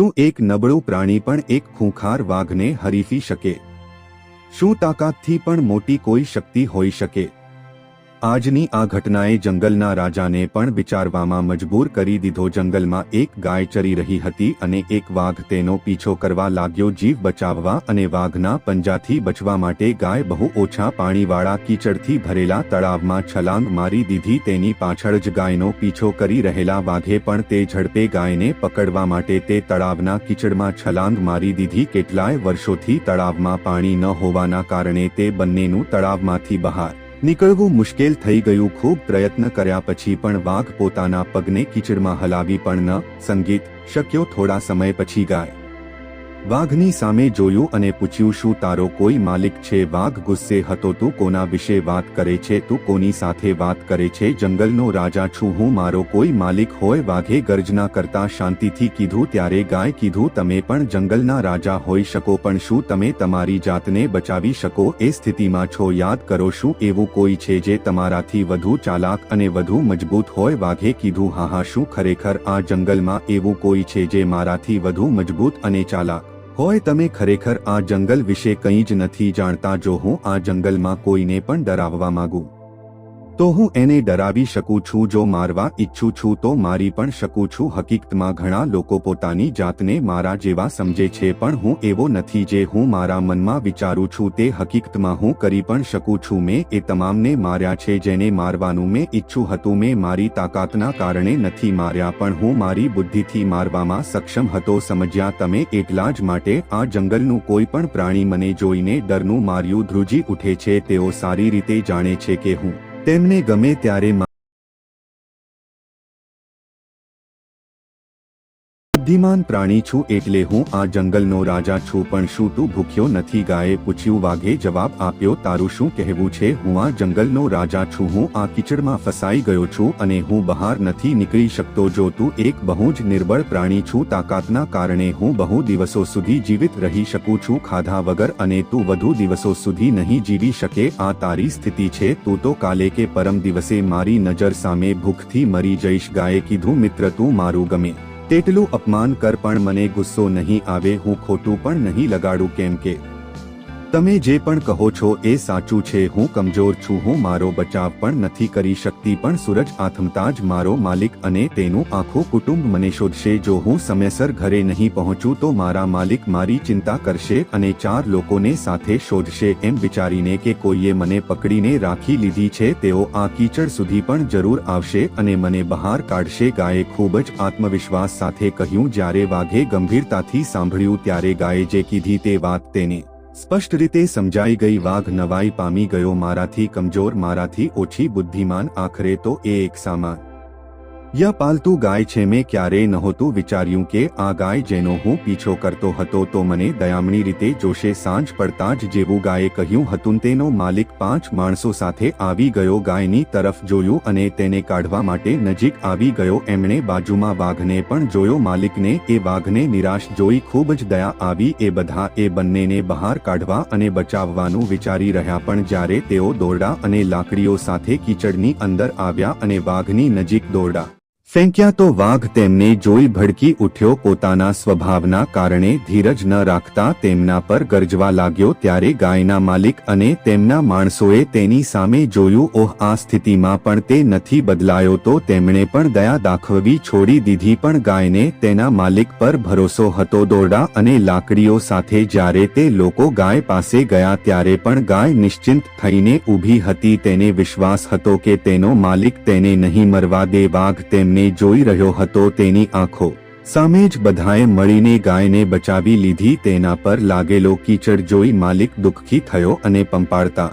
શું એક નબળું પ્રાણી પણ એક ખૂંખાર વાઘને હરીફી શકે? શું તાકાતથી પણ મોટી કોઈ શક્તિ હોઈ શકે? આજની આ ઘટનાએ જંગલના રાજાને પણ વિચારવામાં મજબૂર કરી દીધો. જંગલમાં એક ગાય ચરી રહી હતી અને એક વાઘ તેનો પીછો કરવા લાગ્યો. જીવ બચાવવા અને વાઘના પંજાથી બચવા માટે ગાય બહુ ઓછા પાણીવાળા કીચડથી ભરેલા તળાવમાં છલાંગ મારી દીધી. તેની પાછળ જ ગાયનો પીછો કરી રહેલા વાઘે પણ તે ઝડપે ગાયને પકડવા માટે તે તળાવના કીચડમાં છલાંગ મારી દીધી. કેટલાય વર્ષોથી તળાવમાં પાણી ન હોવાના કારણે તે બંનેનું તળાવમાંથી બહાર નીકળવું મુશ્કેલ થઈ ગયું. ખૂબ પ્રયત્ન કર્યા પછી પણ વાઘ પોતાના પગને કીચડમાં હલાવી પણ ન, સંગીત શક્યો થોડા સમય પછી ગાય. વાઘની સામે જોયું અને પૂછ્યું, શું તારો કોઈ માલિક છે? વાઘ ગુસ્સે હતો, તું કોના વિશે વાત કરે છે? તું કોની સાથે વાત કરે છે? જંગલનો રાજા છું, હું મારો કોઈ માલિક હોય? વાઘે ગર્જના કરતા શાંતિથી કીધું, ત્યારે ગાય કીધું, તમે પણ જંગલના રાજા હોઈ શકો, પણ શું તમે તમારી જાતને બચાવી શકો? એ સ્થિતિમાં છો, યાદ કરો, શું એવું કોઈ છે જે તમારાથી વધુ ચાલાક અને વધુ મજબૂત હોય? વાઘે કીધું, હા હા, શું ખરેખર આ જંગલમાં એવું કોઈ છે જે મારાથી વધુ મજબૂત અને ચાલાક હોય તમે ખરેખર આ જંગલ વિશે કંઈ જ નથી જાણતા જો હું આ જંગલમાં કોઈને પણ ડરાવવા માંગુ. તો હું એને ડરાવી શકું છું જો મારવા ઈચ્છું છું તો મારી પણ શકું છું. હકીકતમાં ઘણા લોકો પોતાની જાતને મારા જેવા સમજે છે પણ હું એવો નથી જે હું મારા મનમાં વિચારું છું. તે હકીકતમાં હું કરી પણ શકું છું. મેં એ તમામને માર્યા છે જેને મારવાનું મેં ઈચ્છું હતું. મેં મારી તાકાતના કારણે નથી માર્યા પણ હું મારી બુદ્ધિથી મારવામાં સક્ષમ હતો. સમજ્યા તમે એટલા જ માટે આ જંગલનું કોઈ પણ પ્રાણી મને જોઈને ડરનું માર્યું ધ્રુજી ઉઠે છે. તેઓ સારી રીતે જાણે છે કે હું તેમને ગમે ત્યારે બુદ્ધિમાન પ્રાણી છું એટલે હું આ જંગલનો રાજા છું પણ શું તું ભૂખ્યો નથી ગાયે પૂછ્યું વાઘે જવાબ આપ્યો, તારું શું કહેવું છે? હું આ જંગલનો રાજા છું, હું આ કિચડમાં ફસાઈ ગયો છું અને હું બહાર નથી નીકળી શકતો, જો તું એક બહુ જ નિર્બળ પ્રાણી છું, તાકાતના કારણે હું બહુ દિવસો સુધી જીવિત રહી શકું છું, ખાધા વગર અને તું વધુ દિવસો સુધી નહીં જીવી શકે, આ તારી સ્થિતિ છે, તું તો કાલે કે પરમ દિવસે મારી નજર સામે ભૂખથી મરી જઈશ. ગાયે કીધું, મિત્ર, તું મારું ગમે. તેટલું અપમાન કર પણ મને ગુસ્સો નહીં આવે, હું ખોટું પણ નહીં લગાડું કેમ કે તમે જે પણ કહો છો એ સાચું છે, હું કમજોર છું, હું મારો બચાવ પણ નથી કરી શકતી, પણ સૂરજ આથમતા જ મારો માલિક અને તેનું આખું કુટુંબ મને શોધશે, જો હું સમયસર ઘરે નહીં પહોંચું તો મારા માલિક મારી ચિંતા કરશે અને ચાર લોકોને સાથે શોધશે, એમ વિચારીને કે કોઈએ મને પકડીને રાખી લીધી છે, તેઓ આ કીચડ સુધી પણ જરૂર આવશે અને મને બહાર કાઢશે, ગાયે ખૂબ જ આત્મવિશ્વાસ સાથે કહ્યું, જ્યારે વાઘે ગંભીરતાથી સાંભળ્યું, ત્યારે ગાયે જે કીધી તે વાત તેને સ્પષ્ટ રીતે સમજાઈ ગઈ વાઘ નવાઈ પામી ગયો મારાથી કમજોર, મારાથી ઓછી બુદ્ધિમાન, આખરે તો એ એક સામાન ય પાલતુ ગાય છે મેં ક્યારેય નહોતું વિચાર્યું કે આ ગાય જેનો હું પીછો કરતો હતો તો મને દયામણી રીતે જોશે સાંજ પડતા જ જેવું ગાયે કહ્યું હતું તેનો માલિક પાંચ માણસો સાથે આવી ગયો ગાયની તરફ જોયું અને તેને કાઢવા માટે નજીક આવી ગયો. એમણે બાજુમાં વાઘને પણ જોયો, માલિકને એ વાઘને નિરાશ જોઈ ખૂબ જ દયા આવી, એ બધા એ બંનેને બહાર કાઢવા અને બચાવવાનું વિચારી રહ્યા, પણ જ્યારે તેઓ દોરડા અને લાકડીઓ સાથે કીચડની અંદર આવ્યા અને વાઘની નજીક દોરડા ફેંક્યા તો વાઘ તેમને જોઈ ભડકી ઉઠ્યો પોતાના સ્વભાવના કારણે ધીરજ ન રાખતા તેમના પર ગરજવા લાગ્યો ત્યારે ગાયના માલિક અને તેમના માણસોએ તેની સામે જોયું, ઓહ, આ સ્થિતિમાં પણ તે નથી બદલાયો તો તેમણે પણ દયા દાખવવી છોડી દીધી, પણ ગાયને તેના માલિક પર ભરોસો હતો, દોરડા અને લાકડીઓ સાથે જ્યારે તે લોકો ગાય પાસે ગયા ત્યારે પણ ગાય નિશ્ચિંત થઈને ઊભી હતી, તેને વિશ્વાસ હતો કે તેનો માલિક તેને નહીં મરવા દે વાઘ તેમને જોઈ રહ્યો હતો તેની આંખો. સામે જ બધાએ મળીને ગાયને બચાવી લીધી, તેના પર લાગેલો કીચડ જોઈ માલિક દુઃખી થયો અને પંપાળતા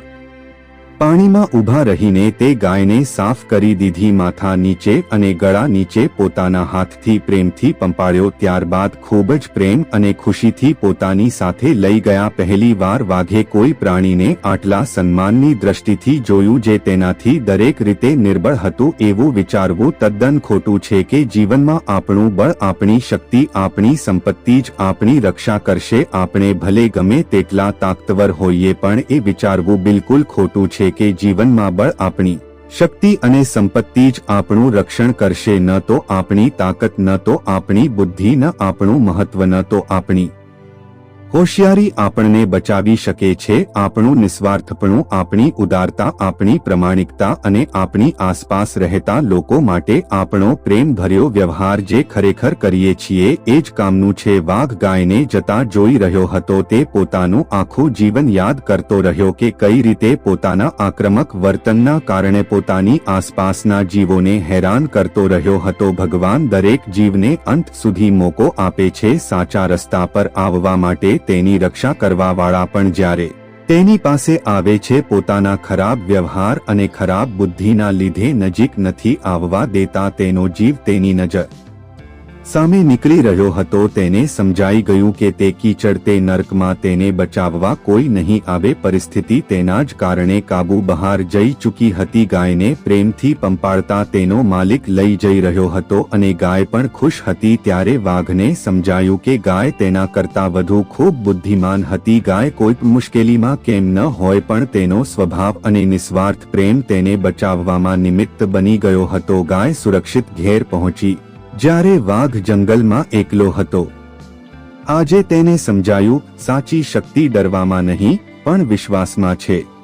પાણીમાં ઊભા રહીને તે ગાયને સાફ કરી દીધી માથા નીચે અને ગળા નીચે પોતાના હાથથી પ્રેમથી પંપાળ્યો ત્યારબાદ ખૂબ જ પ્રેમ અને ખુશીથી પોતાની સાથે લઈ ગયા. પહેલી વાર વાઘે કોઈ પ્રાણીને આટલા સન્માનની દ્રષ્ટિથી જોયું જે તેનાથી દરેક રીતે નિર્બળ હતું એવું વિચારવું તદ્દન ખોટું છે કે જીવનમાં આપણું બળ આપણી શક્તિ, આપણી સંપત્તિ જ આપણી રક્ષા કરશે. આપણે ભલે ગમે તેટલા તાકતવર હોઈએ પણ એ વિચારવું બિલકુલ ખોટું છે. કે જીવનમાં બળ આપણી શક્તિ અને સંપત્તિ જ આપણું રક્ષણ કરશે, ન તો આપણી તાકાત, ન તો આપણી બુદ્ધિ, ન આપણું મહત્વ, ન તો આપણી હોશિયારી આપણને બચાવી શકે છે, આપણું નિસ્વાર્થપણું, આપણી ઉદારતા, આપણી પ્રમાણિકતા અને આપણી આસપાસ રહેતા લોકો માટે આપણો પ્રેમ ભર્યો વ્યવહાર જે ખરેખર કરીએ છીએ, એ જ કામનું છે. વાઘ ગાયને જતા જોઈ રહ્યો હતો તે પોતાનું આખું જીવન યાદ કરતો રહ્યો કે કઈ રીતે પોતાના આક્રમક વર્તનના કારણે પોતાની આસપાસના જીવોને હેરાન કરતો રહ્યો હતો. ભગવાન દરેક જીવને અંત સુધી મોકો આપે છે, સાચા રસ્તા પર આવવા તેની રક્ષા કરવાવાળા પણ જ્યારે તેની પાસે આવે છે, પોતાના ખરાબ વ્યવહાર અને ખરાબ બુદ્ધિના લીધે નજીક નથી આવવા દેતા તેનો જીવ તેની નજર સામે નીકળી રહ્યો હતો તેને સમજાઈ ગયું કે તે કીચડ તે નર્કમાં તેને બચાવવા કોઈ નહીં આવે પરિસ્થિતિ તેના જ કારણે કાબુ બહાર જઈ ચૂકી હતી. ગાયને પ્રેમથી પંપાળતા તેનો માલિક લઈ જઈ રહ્યો હતો અને ગાય પણ ખુશ હતી ત્યારે વાઘને સમજાયું કે ગાય તેના કરતા વધુ ખૂબ બુદ્ધિમાન હતી. ગાય કોઈ મુશ્કેલીમાં કેમ ન હોય પણ તેનો સ્વભાવ અને નિસ્વાર્થ પ્રેમ તેને બચાવવામાં નિમિત્ત બની ગયો હતો. ગાય સુરક્ષિત ઘેર પહોંચી જ્યારે વાઘ જંગલમાં એકલો હતો. આજે તેને સમજાયું, સાચી શક્તિ ડરવામાં નહીં, પણ વિશ્વાસમાં છે.